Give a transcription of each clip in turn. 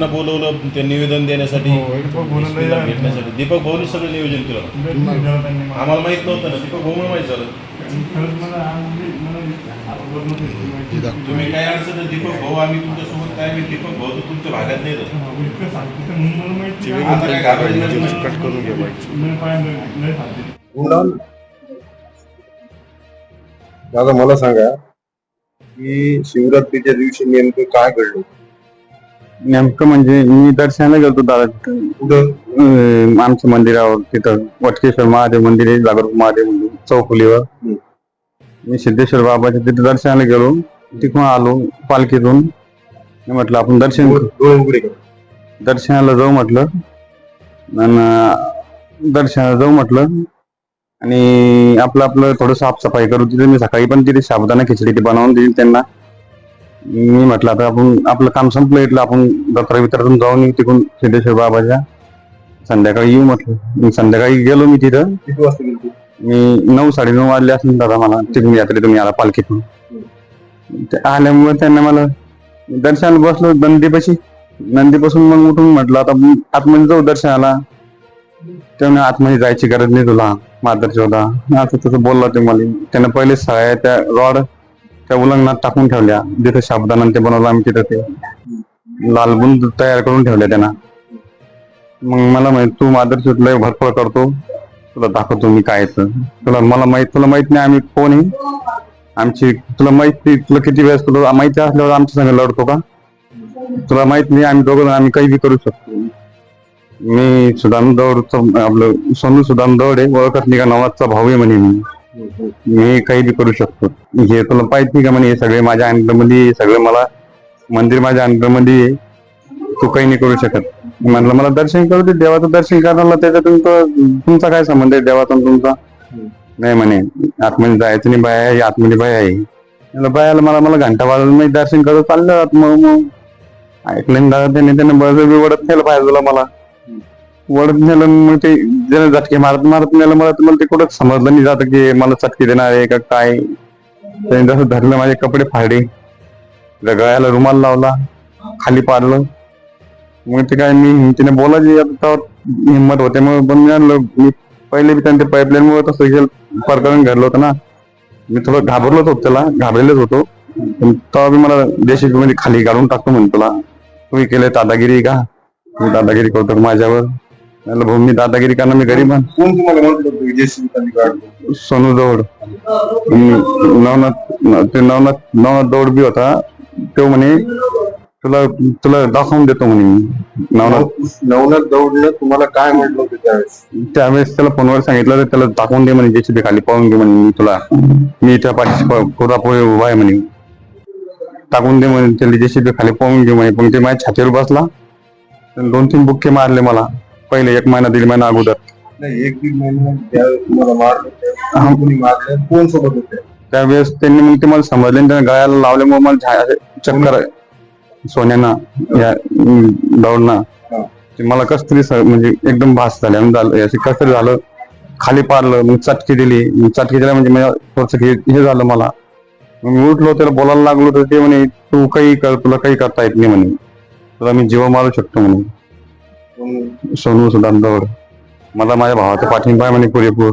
लोकांना बोलवलं ते निवेदन देण्यासाठी हो, ला भेटण्यासाठी दीपक भाऊनी सगळं नियोजन केलं. आम्हाला माहीत नव्हतं ना दीपक भाऊ माहीत झालं. तुम्ही काय अडचण दीपक भाऊ आम्ही तुमच्यासोबत काय मी दीपक भाऊ तर तुमच्या भागात नाही राहत. हा, इतकं सांगते तर म्हणून मला माहिती आहे. आता काय घाबरायचं नाही. कट करून घे बाईक. लय पाहिलं, लय सांगते. दादा मला सांगा की शिवरात्रीच्या दिवशी नेमकं काय घडलं नेमकं म्हणजे मी दर्शनाला गेलो दादा तिथं. अं, आमच्या मंदिरावर तिथं. वटकेश्वर महादेव मंदिर आहे जागरूक महादेव मंदिर चौफुलीवर हम्म. मी सिद्धेश्वर बाबाच्या तिथे दर्शनाला गेलो. तिथून आलो पालखीतून. मी म्हटलं आपण दर्शन डोळे डोळे उघडे कर. दर्शनाला जाऊ म्हटलं. आणि दर्शनाला जाऊ म्हटलं. आणि आपलं आपलं थोडं साफसफाई करू तिथे मी सकाळी पण तिथे साबुदाणा खिचडी ती बनवून दिली त्यांना. मी म्हटलं आता आपण आपलं काम संपलं इथलं आपण दत्रा वितरातून जाऊन येऊ तिकडून सिद्धेश्वर बाबाच्या. संध्याकाळी येऊ म्हटलं. मी संध्याकाळी गेलो मी तिथं. किती वाजता गेली तू? मी नऊ साडेनऊ वाजले असेल दादा मला. तिथून यात्रेतून आला पालखीतून. ते आल्यामुळे त्यांना मला दर्शनाला बसलो नंदीपाशी. नंदीपासून मग उठून म्हटलं आता मी आतमध्ये जाऊ दर्शनाला. त्यामुळे आतमध्ये जायची गरज नाही तुला मादर होता असं तसं बोलला ते मला. त्यानं पहिले सगळ्या त्या रॉड त्या उलंगणात टाकून ठेवल्या. जिथे शाबदाना ते बनवलं आम्ही तिथं ते लालबुंद तयार करून ठेवल्या त्यांना. मग मला माहीत तू मादर सुटलंय भरपळ करतो. तुला दाखवतो मी काय तुला मला माहीत तुला माहीत नाही आम्ही कोण आहे. आमची तुला माहीत नाही तुला किती वेळेस तुला माहिती असल्यावर आमच्या संग लढतो का? तुला माहीत नाही आम्ही दोघं आम्ही काही बी करू शकतो. मी सुदाम दौडचं आपलं सोनू सुदाम दौड आहे ओळखत नाही का नवाजचा भाऊ आहे म्हणे मी. मी काही बी करू शकतो. हे तुला पाहिजे का म्हणे हे सगळे माझ्या अंडरमध्ये सगळं मला मंदिर माझ्या अंडरमध्ये आहे. तू काही नाही करू शकत. म्हणलं मला दर्शन करू दे देवाचं दर्शन करायला त्याच्यातून तर तुमचा काय संबंध आहे देवाचा तुमचा? नाही म्हणे आतमध्ये जायचं नाही बाया आहे आतमध्ये बाया आहे. म्हणलं बायाला मला मला घंटा वाजून मी दर्शन करत चाललं आत मग मग ऐकलं नाही दादा त्याने त्याने बळजबरी वडत नेलं पाहिजे मला. वडत नेलं मग ते जरा झटके मारत मारत नेलं मला तर मला ते कुठं समजलं नाही जातं की मला चटके देणार आहे का काय. त्याने जसं धरलं माझे कपडे फाडे गळ्याला रुमाल लावला खाली पाडलं. मग ते काय मी हिमतीने बोलायची आता हिंमत होते. मग पण मी आणलं मी पहिले बी त्यांच्या पाईपलाईन मुळे तसं हे प्रकरण घडलं होतं ना. मी थोडं घाबरलोच होतो त्याला घाबरलेलोच होतो. पण तेव्हा बी मला देशी मध्ये खाली काढून टाकतो म्हणतो तुला. तुम्ही केले दादागिरी का? तुम्ही दादागिरी करतो माझ्यावर? म्हणलं भाऊ मी दादागिरी करणार मी गरीब आहे. कोण तुम्हाला होतं की जेसीबी खाली काढतो सोनू दौड. नवनाथ ते नवनाथ नवनाथ दौड बी होता. तो म्हणे तुला तुला दाखवून देतो म्हणे मी. नवनाथ. नवनाथ दौडनं तुम्हाला काय म्हटलं होतं त्यावेळेस? त्यावेळेस त्याला फोनवर सांगितलं तर त्याला दाखवून दे म्हणे जेसीबी खाली पाहून घे म्हणे मी तुला. मी त्या पाठीशी पुढे उभा आहे म्हणे. टाकून दे म्हणे त्याला जेसीबी खाली पाहून घे म्हणे. पण ते माझ्या छातीवर बसला. दोन तीन बुक्के मारले मला. पहिले एक महिना दीड महिना अगोदर. नाही एक दीड महिना ज्यावेळेस तुम्हाला मारलं त्यावेळेस कोणी मारलं? कोण सोबत होते? त्यावेळेस त्यांनी मग ते मला समजले आणि त्याने गळ्याला लावल्यामुळे मला झा- असे चक्कर आहे. सोन्यानं या दौडना. हा. ते मला कस तरी स- म्हणजे एकदम भास झाले. आणि झालं असे कस तरी झालं. खाली पाडलं मग चटकी दिली. मग चटकी दिल्या म्हणजे मला थोडस हे हे झालं मला. मग मी उठलो त्याला बोलायला लागलो तर ते म्हणे तू काही कर तुला काही करता येत नाही म्हणे. तुला मी जीव मारू शकतो म्हणे. सोनू सुदाम दौड मला माझ्या भावाचा पाठिंबा आहे म्हणे पुरेपूर.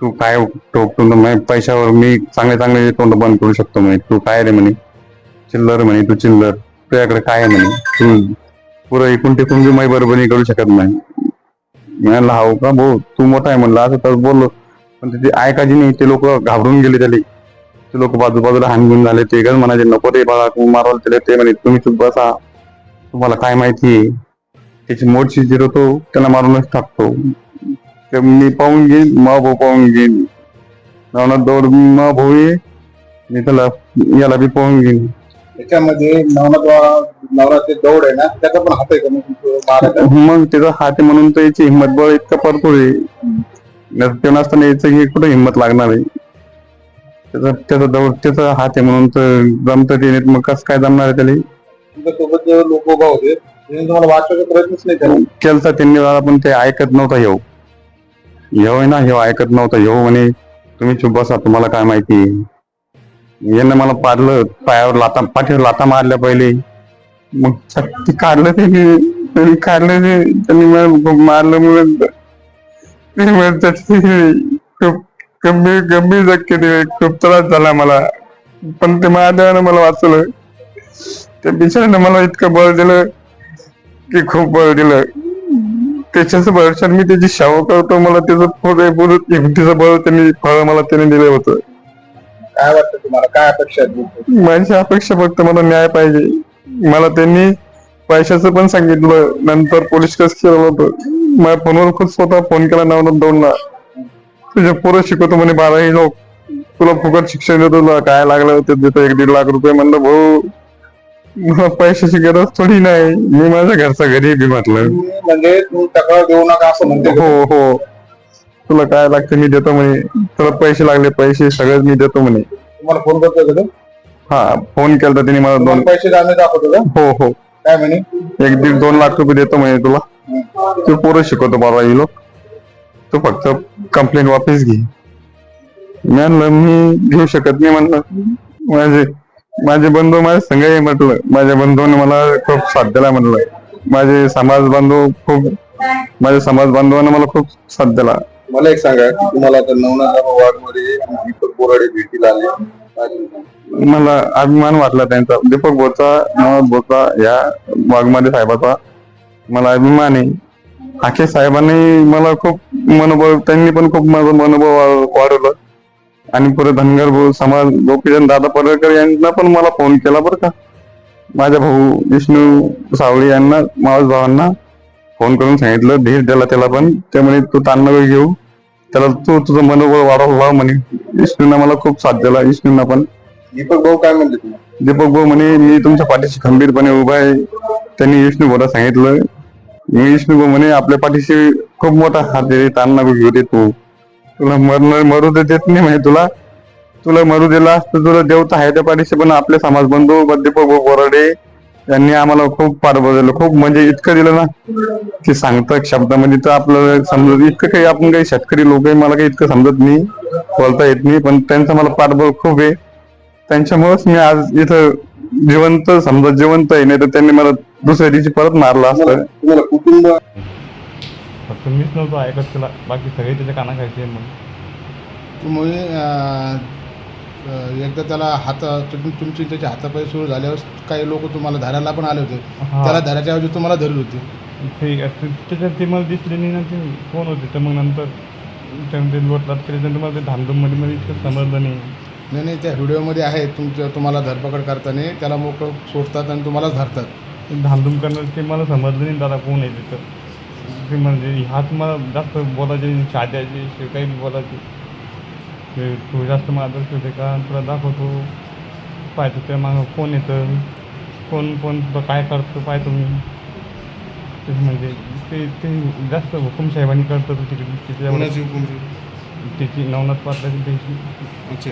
तू काय टोकतो ना म्हणे पैशावर मी चांगले चांगले तोंड बंद करू शकतो म्हणे. तू काय रे म्हणे? चिल्लर म्हणे तू चिल्लर. तुझ्याकडे काय आहे म्हणे? तू पुरं एकूण टिकून बी माही बरोबरी करू शकत नाही. म्हणाला हाव का भाऊ? तू मोठा आहे म्हणलं असं तर बोललो. पण ते ऐकायची नाही ते लोक घाबरून गेले त्याला. ते लोक बाजूबाजूला हानगुन झाले ते गण म्हणाले नको रे बाळा तू मारवाल त्याला ते म्हणे तुम्ही चुप बसा. तुम्हाला काय माहिती आहे? त्याची मोडची जिरवतो त्याला मारूनच टाकतो. ते मी पाहून घेईन मा भाऊ पाहून घेईन. नवनाथ दौड मा भाऊ आहे मी त्याला याला बी पाहून घेईन. त्याच्यामध्ये नवनाथ नवनाथ ते दौड आहे ना त्याचा पण हात आहे का मग मग त्याचा हात आहे म्हणून तर याची हिंमत बळ इतका पडतो रे. नाही ते नसताना याचं हे कुठं हिंमत लागणार आहे? त्याचा त्याचा दौड त्याचा हात आहे म्हणून तर जमत ते तर मग कसं काय जमणार आहे त्याला? सोबत लोक उभा होते त्यांनी तुम्हाला वाचवायचा प्रयत्नच नाही केला. केलता त्यांनी मला पण ते ऐकत नव्हता येऊ येऊ आहे ना येऊ ऐकत नव्हता. येऊ म्हणे तुम्ही चुप बसा तुम्हाला काय माहिती? यानं मला पाडलं पायावर लाता पाठीवर लाता मारल्या पहिले. मग ते काढलं त्यांनी त्यांनी काढलं ते त्यांनी मला मारलं म्हणून. ते त्याची खूप गंभीर गंभीर जखमी ते खूप त्रास झाला मला. पण ते महादेवानं मला वाचवलं. त्या बिचाऱ्यानं मला इतकं बळ दिलं. की खूप बळ दिलं. त्याच्याच भरशात मी त्याची सेवा करतो मला त्याचं पुरे पुरे हिमतीचं बळ त्यांनी फळ मला त्याने दिलं होतं. काय वाटतं तुम्हाला? काय अपेक्षा आहेत माझी अपेक्षा फक्त मला न्याय पाहिजे. मला त्यांनी पैशाचं पण सांगितलं. नंतर पोलीस केस केलं होतं? माझ्या फोनवर खूप स्वतः फोन केला नवनाथ दोनला. तुझे पोरं शिकवतो म्हणे बाराही लोक. तुला फुकट शिक्षण देतो तुला. काय लागलं? ते देतो एक दीड लाख रुपये म्हणलं भाऊ. मला पैशाची गरज थोडी नाही. मी माझ्या घरचा घरी बी म्हटलं. तुम्ही म्हणजे तुम्ही तक्रार देऊ नका असं म्हणते हो हो. तुला काय लागतं मी देतो म्हणे. तुला पैसे लागले पैसे सगळेच मी देतो म्हणे. तुम्हाला फोन करतो का तो? हा फोन केला त्यांनी मला दोन. तुम्हाला पैसे आम्ही दाखवतो का? हो हो. काय म्हणे? एक दीड दोन लाख रुपये देतो म्हणे तुला. तू पोरं शिकवतो बाबा ही लोक. तू फक्त कंप्लेंट वापस घे. मी म्हणलं मी घेऊ शकत नाही म्हणलं. माझे माझे बंधू माझ्या संघ म्हटलं माझ्या बंधूने मला खूप साथ दिला म्हटलं. माझे समाज बांधव खूप माझ्या समाज बांधवांना मला खूप साथ दिला. मला एक सांगा की तुम्हाला आता नवनाथ दीपक बोराडे भेटीला आले? मला अभिमान वाटला त्यांचा. दीपक बोचा नवाब बोचा या वाघमारे साहेबाचा मला अभिमान आहे. आखे साहेबांनी मला खूप मनोबळ त्यांनी पण खूप माझं मनोबळ वाढवलं. आणि पुढे धनगर भाऊ समाज गोपीचंद दादा पडळकर यांना पण मला फोन केला बरं का. माझ्या भाऊ विष्णू सावळी यांना मावस भावांना फोन करून सांगितलं धीर दिला त्याला पण. ते म्हणे तू ताण घेऊ. त्याला तू तुझं मनोबळ वाढवला म्हणे. विष्णूंना मला खूप साथ दिला विष्णूंना पण. दीपक भाऊ काय म्हणले तुम्हाला दीपक भाऊ म्हणे मी तुमच्या पाठीशी खंबीरपणे उभा आहे. त्यांनी विष्णू भाऊला सांगितलं. मी विष्णू भाऊ म्हणे आपल्या पाठीशी खूप मोठा हात आहे ताण नको घेऊ दे तू. तुला मरण मरू दे देत नाही म्हणजे तुला. तुला मरू दिला असतं तुला देवता आहे त्या पाठीशी पण आपले समाज बंधू दीपक बोराडे यांनी आम्हाला खूप पाठबळ दिलं खूप म्हणजे इतकं दिलं ना की सांगता शब्दामध्ये तर आपल्याला समजत इतकं काही आपण काही शेतकरी लोक आहे मला काही इतकं समजत नाही बोलता येत नाही पण त्यांचं मला पाठबळ खूप आहे. त्यांच्यामुळेच मी आज इथं जिवंत समजा जिवंत आहे नाही तर त्यांनी मला दुसऱ्या दिवशी परत मारलं असतं. कुटुंब फक्त मीच नव्हतो ऐकत त्याला बाकी सगळे त्याच्या कानाखायचे मग. तुम्ही अं, एकदा त्याला हात तुम- तुमची त्याचे हातापाय सुरू झाल्यावर काही लोक तुम्हाला धरायला पण आले होते. हा. त्याला धरायच्या ऐवजी तुम्हाला धरत होते. ते ते- त्याच्यात ते मला दिसले नाही ना ते कोण होते? तर मग नंतर त्यानं ते लोटलात केल्यानंतर मला ते धामधूममध्ये मध्ये इतकं समजलं नाही. नाही नाही त्या व्हिडिओमध्ये आहे तुमच्या तुम्हाला धरपकड करताना. त्याला मोकळं सोडतात आणि तुम्हालाच धरतात. धामधूम करणार ते मला समजलं नाही दादा कोण आहे तिथं. म्हणजे हात मला जास्त बोलायचे असे काही बोलायचे. ते तू जास्त मादर्श होते का? तुला दाखवतो. पाहतो त्या मागं कोण येतं? कोण कोण तुला काय करतो? पाहतो मी ते म्हणजे ते ते जास्त हुकुमसाहेबांनी करतं तो तिकडे. तिच्या तिची नवनाथ पाटलाची त्याची अच्छा.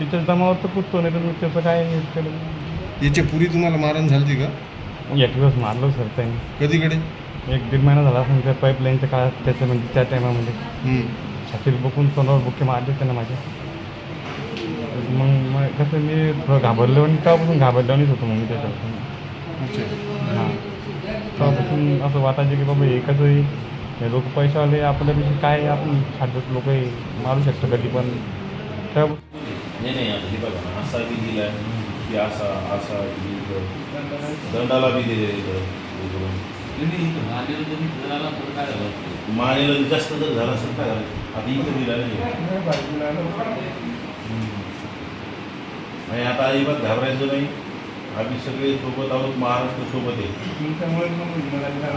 तिच्या दमावर तर पुसतो नाही तर त्याचं काय केलं? याच्या पुरी तुम्हाला मारण झाली का? एक दिवस मारलं सर त्यांनी. कधीकडे? एक दीड महिना झाला असं त्या पाईपलाईनच्या काळात त्याच्या म्हणजे त्या टायमामध्ये छातीत बघून तोंडावर बुके मारले त्यानं माझ्या. मग मग कसं मी थोडं घाबरलो आणि तेव्हापासून घाबरल्यानेच होतो मग मी त्याच्यापासून. अच्छा. हां. तेव्हापासून असं वाटायचं की बाबा हे कसं आहे, हे लोक पैशावाले आपल्यापेक्षा काय आपण साधत लोक मारू शकतो कधी पण. त्या नाही नाही आता हे बघा ना, असा बी दिलाय की असा असा बी इथं. दंडाला बी दिले. मानेला जास्त जर झाला असेल काय? झालं आता इथं दिला नाही. आता अजिबात घाबरायचं नाही. आम्ही सगळे सोबत आहोत महाराष्ट्र सोबत आहे.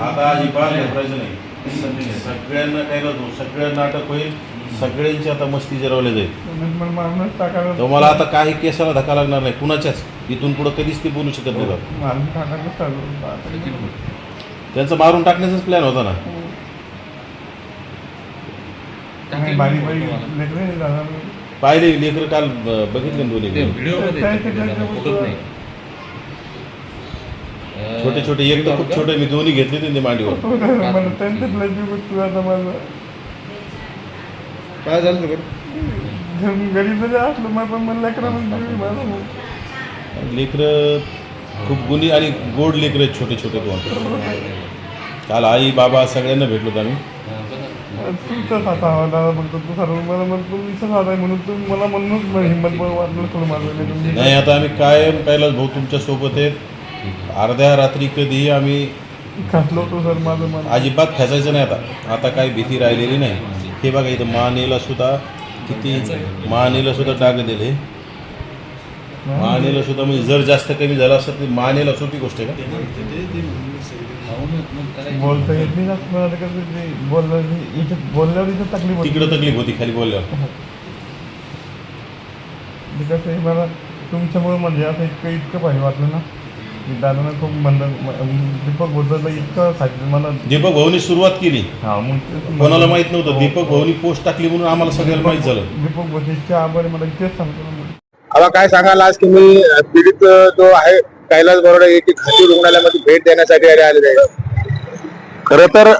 आता अजिबात घाबरायचं नाही. सग- सगळ्यांना काय करतो? सगळं नाटक होईल. सगळ्यांची आता मस्ती जिरवल्या जाईल. मला आता काही केसाला धक्का लागणार नाही. कुणाच्याच? इथून पुढं कधीच ते बोलू शकत नाही बाबा. मारून टाकायला चालू त्यांचं मारून टाकण्याचाच प्लॅन होता ना. बारीक बारीक लेकरं झाला पाहिले लेकर काल ब- बघितले ना दोन्ही. छोटे छोटे एक तर खूप छोटे मी दोन्ही घेतले होते ते मांडीवर. मला त्यांच्यात लज्जी बघतो आता माझं. काय झालं होतं घरी जरी असलं मग पण मला लेकरं म्हणजे माझं. लेकर खूप गुणी आणि गोड लेकर आहेत छोटे छोटे दोन. काल आई बाबा सगळ्यांना भेटलो होतो आम्ही. हवा म्हणतो तू सर्व मला म्हणतो आहे म्हणून तुम्ही मला म्हणूनच मला हिंमत बळ वाटलं थोडं तुम्ही नाही आता आम्ही कायम कैलास भाऊ तुमच्यासोबत आहेत. अर्ध्या रात्री कधीही आम्ही खातलो होतो सर माझं मन. अजिबात खेचायचं नाही आता. आता काही भीती राहिलेली नाही. हे बघा इथं मानेला सुद्धा किती मानेला सुद्धा टाक मानेला सुद्धा म्हणजे जर जास्त कमी झालं असतं तर मानेला सोपी गोष्ट आहे का? बोलता येत नाही जास्त मला कसं ते बोललं इथं बोलल्यावर इथं तकलीफ होती. तिकडं तकलीफ होती खाली बोलल्यावर. ते कसं आहे मला तुमच्यामुळे म्हणजे असं इतकं इतकं भारी वाटलं ना की दादानं खूप मंद दीपक बोलतो इतकं सांगितलं मला दीपक भाऊनी सुरुवात केली. हा मग तेच कोणाला माहीत नव्हतं दीपक भाऊनी पोस्ट टाकली म्हणून आम्हाला सगळ्याला माहीत झालं. दीपक बोलतो इतके आभारी मला तेच सांगतो ना आता काय सांगाल? आज की मी पीडित जो आहे कैलास बरोडे येथे खाती रुग्णालयामध्ये भेट देण्यासाठी आले आलेले आहे खर तर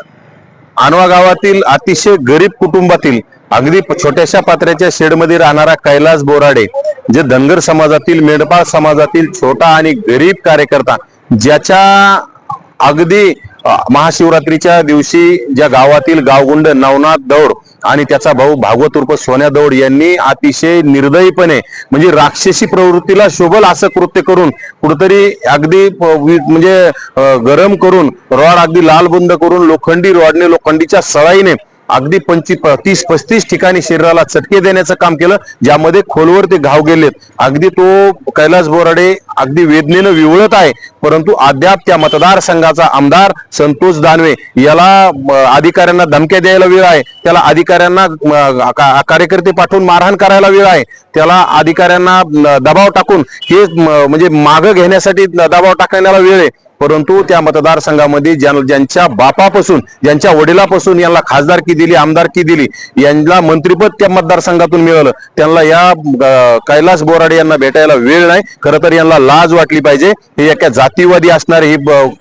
आणवा गावातील अतिशय गरीब कुटुंबातील अगदी छोट्याशा पात्र्याच्या शेडमध्ये राहणारा कैलास बोराडे जे धनगर समाजातील मेंढपाळ समाजातील छोटा आणि गरीब कार्यकर्ता ज्याच्या अगदी महाशिवरात्रीच्या दिवशी ज्या गावातील गावगुंड नवनाथ दौड आणि त्याचा भाऊ भागवत उर्फ सोन्या दौड यांनी अतिशय निर्दयीपणे म्हणजे राक्षसी प्रवृत्तीला शोभल असं कृत्य करून कुठंतरी अगदी म्हणजे गरम करून रॉड अगदी लालबुंद करून लोखंडी रॉडने लोखंडीच्या सळाईने अगदी पंचवीस तीस पस्तीस ठिकाणी शरीराला चटके देण्याचं काम केलं ज्यामध्ये खोलवर ते घाव गेलेत. अगदी तो कैलास बोराडे अगदी वेदनेनं विवळत आहे परंतु अद्याप त्या मतदारसंघाचा आमदार संतोष दानवे याला अधिकाऱ्यांना धमक्या द्यायला वेळ आहे. त्याला अधिकाऱ्यांना कार्यकर्ते पाठवून मारहाण करायला वेळ आहे. त्याला अधिकाऱ्यांना दबाव टाकून हे म्हणजे मागं घेण्यासाठी दबाव टाकण्याला वेळ आहे. परंतु त्या मतदारसंघामध्ये ज्या- ज्यांच्या बापापासून ज्यांच्या वडिलापासून यांना खासदारकी दिली आमदारकी दिली यांना मंत्रीपद त्या मतदारसंघातून मिळालं. त्यांना या कैलास बोराडे यांना भेटायला वेळ नाही. खरं तर यांना लाज वाटली पाहिजे. हे एका जातीवादी असणारे ही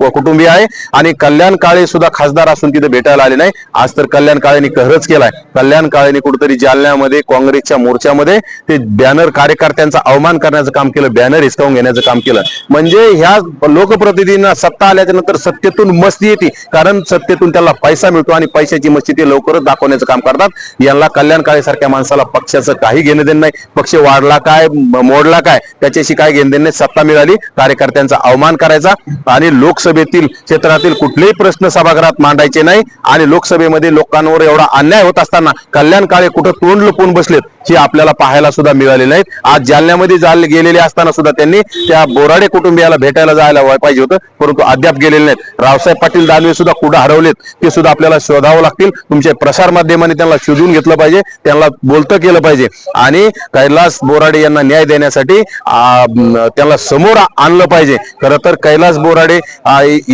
कुटुंबीय आहे. आणि कल्याण काळे सुद्धा खासदार असून तिथे भेटायला आले नाही. आज तर कल्याण काळेंनी कहरच केलाय. कल्याण काळेंनी कुठेतरी जालन्यामध्ये काँग्रेसच्या मोर्चामध्ये ते बॅनर कार्यकर्त्यांचा अवमान करण्याचं काम केलं बॅनर हिसकावून घेण्याचं काम केलं. म्हणजे ह्या लोकप्रतिनिधींना सत्ता आल्याच्यानंतर सत्तेतून मस्ती येते. कारण सत्तेतून त्याला पैसा मिळतो आणि पैशाची मस्ती ते लवकरच दाखवण्याचं काम करतात. यांना कल्याण काळे सारख्या माणसाला पक्षाचं काही घेणं देणं नाही. पक्ष वाढला काय मोडला काय त्याच्याशी काय घेणं देणं नाही. सत्ता मिळाली कार्यकर्त्यांचा अवमान करायचा आणि लोकसभेतील क्षेत्रातील कुठलेही प्रश्न सभागृहात मांडायचे नाही आणि लोकसभेमध्ये लोकांवर एवढा अन्याय होत असताना कल्याण काळे कुठं तोंड लपून बसलेत हे आपल्याला पाहायला सुद्धा मिळाले नाहीत आज जालन्यामध्ये जाल गेलेले असताना सुद्धा त्यांनी त्या बोराडे कुटुंबियाला भेटायला जायला पाहिजे होतं. परंतु अद्याप गेलेले नाहीत. रावसाहेब पाटील दानवे सुद्धा कुठं हरवलेत ते सुद्धा आपल्याला शोधावं लागतील. तुमच्या प्रसारमाध्यमाने त्यांना शोधून घेतलं पाहिजे त्यांना बोलतं केलं पाहिजे. आणि कैलास बोराडे यांना न्याय देण्यासाठी त्यांना समोर आणलं पाहिजे. खरं तर कैलास बोराडे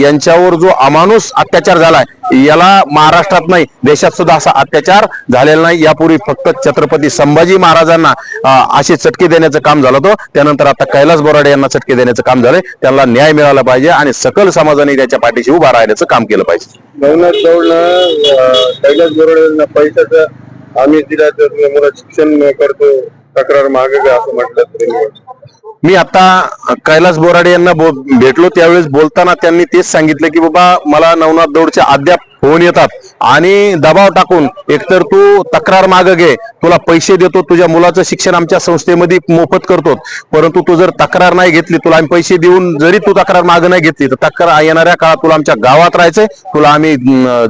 यांच्यावर जो अमानुष अत्याचार झालाय याला महाराष्ट्रात नाही देशात सुद्धा असा अत्याचार झालेला नाही. यापूर्वी फक्त छत्रपती संभाजी महाराजांना अशी असे चटके देण्याचं काम झालं होतं. त्यानंतर आता कैलास बोराडे यांना चटके देण्याचं काम झालंय. त्यांना न्याय मिळाला पाहिजे आणि सकल समाजाने त्याच्या पाठीशी उभा राहण्याचं काम केलं पाहिजे. नवनाथ गौडनं अं, कैलास बरोडे पैशाचं आम्ही दिला तर शिक्षण करतो तक्रार मागे असं म्हटलं तरी मी आता कैलास बोराडे यांना बो- भेटलो त्यावेळेस बोलताना त्यांनी तेच सांगितलं की बाबा मला नवनाथ दौडचे अद्याप होऊन येतात. आणि दबाव टाकून एकतर तू तक्रार माग घे तुला पैसे देतो तुझ्या मुलाचं शिक्षण आमच्या संस्थेमध्ये मोफत करतो. परंतु तू जर तक्रार नाही घेतली तुला आम्ही पैसे देऊन जरी तू तक्रार माग नाही घेतली तर तक्रार येणाऱ्या काळात तुला आमच्या गावात राहायचंय तुला आम्ही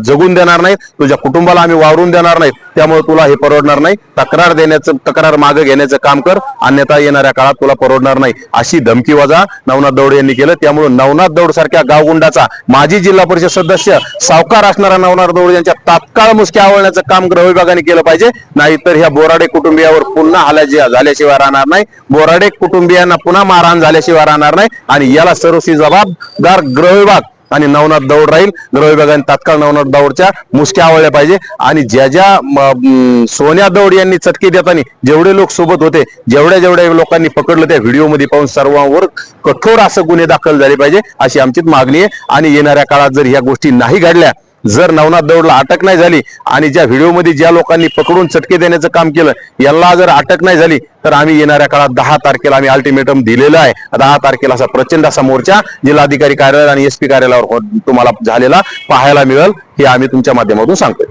जगून देणार नाही तुझ्या कुटुंबाला आम्ही वावरून देणार नाही त्यामुळे तुला हे परवडणार नाही. तक्रार देण्याचं तक्रार मागं घेण्याचं काम कर अन्यथा येणाऱ्या काळात तुला परवडणार नाही. अशी धमकी वजा नवनाथ दौड यांनी केलं. त्यामुळे नवनाथ दौड सारख्या गावगुंडाचा माजी जिल्हा परिषद सदस्य सावकार असणारा नवनाथ दौड यांच्या तात्काळ मुसक्या आवळण्याचं काम गृह विभागाने केलं पाहिजे. नाहीतर ह्या बोराडे कुटुंबियावर पुन्हा हल्ला झाल्याशिवाय राहणार नाही. बोराडे कुटुंबियांना पुन्हा मारहाण झाल्याशिवाय राहणार नाही. आणि याला सर्वस्वी जबाबदार गृह विभाग आणि नवनाथ दौड राहील. गृह विभागाने तात्काळ नवनाथ दौडच्या मुसक्या आवळल्या पाहिजे. आणि ज्या ज्या सोन्या दौड यांनी चटके देताना जेवढे लोक सोबत होते जेवढ्या जेवढ्या लोकांनी पकडलं त्या व्हिडिओमध्ये पाहून सर्वांवर कठोर असं गुन्हे दाखल झाले पाहिजे अशी आमची मागणी आहे. आणि येणाऱ्या काळात जर ह्या गोष्टी नाही घडल्या जर नवनाथ दौडला अटक नाही झाली आणि ज्या व्हिडिओमध्ये ज्या लोकांनी पकडून चटके देण्याचं काम केलं यांना जर अटक नाही झाली तर आम्ही येणाऱ्या काळात दहा तारखेला आम्ही अल्टिमेटम दिलेलं आहे. दहा तारखेला असा प्रचंड असा मोर्चा जिल्हाधिकारी कार्यालय आणि एसपी कार्यालयावर तुम्हाला झालेला पाहायला मिळेल हे आम्ही तुमच्या माध्यमातून सांगतोय.